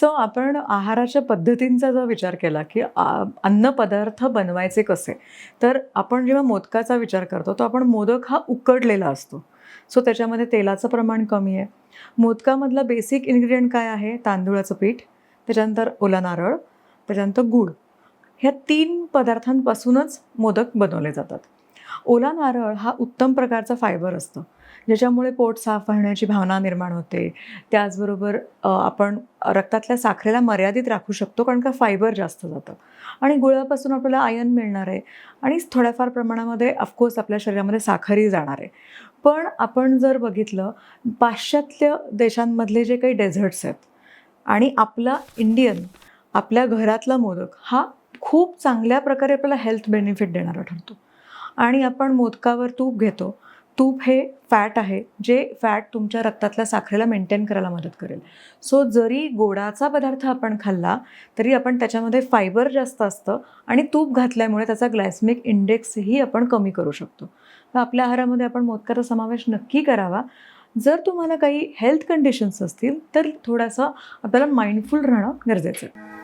So आपण आहाराच्या पद्धतींचा जर विचार केला की अन्न अन्नपदार्थ बनवायचे कसे तर आपण जेव्हा मोदकाचा विचार करतो तो आपण मोदक हा उकडलेला असतो. सो त्याच्यामध्ये तेलाचं प्रमाण कमी आहे. मोदकामधला बेसिक इन्ग्रेडियंट काय आहे? तांदूळाचं पीठ त्याच्यानंतर ओला नारळ त्याच्यानंतर गूळ. ह्या तीन पदार्थांपासूनच मोदक बनवले जातात. ओला नारळ हा उत्तम प्रकारचा फायबर असतं. ज्याच्यामुळे पोट साफ राहण्याची भावना निर्माण होते. त्याचबरोबर आपण रक्तातल्या साखरेला मर्यादित राखू शकतो कारण का फायबर जास्त जातं. आणि गुळापासून आपल्याला आयन मिळणार आहे आणि थोड्याफार प्रमाणामध्ये ऑफकोर्स आपल्या शरीरामध्ये साखरही जाणार आहे. पण आपण जर बघितलं पाश्चात्य देशांमधले जे काही डेझर्ट्स आहेत आणि आपला इंडियन आपल्या घरातला मोदक हा खूप चांगल्या प्रकारे आपल्याला हेल्थ बेनिफिट देणारा ठरतो. आणि आपण मोदकावर तूप घेतो तूप हे फॅट आहे जे फॅट तुमच्या रक्तातल्या साखरेला मेंटेन करायला मदत करेल. सो जरी गोडाचा पदार्थ आपण खाल्ला तरी आपण त्याच्यामध्ये फायबर जास्त असतं आणि तूप घातल्यामुळे त्याचा ग्लायसमिक इंडेक्सही आपण कमी करू शकतो. तर आपल्या आहारामध्ये आपण मोदकाचा समावेश नक्की करावा. जर तुम्हाला काही हेल्थ कंडिशन्स असतील तर थोडासा आपल्याला माइंडफुल राहणं गरजेचं आहे.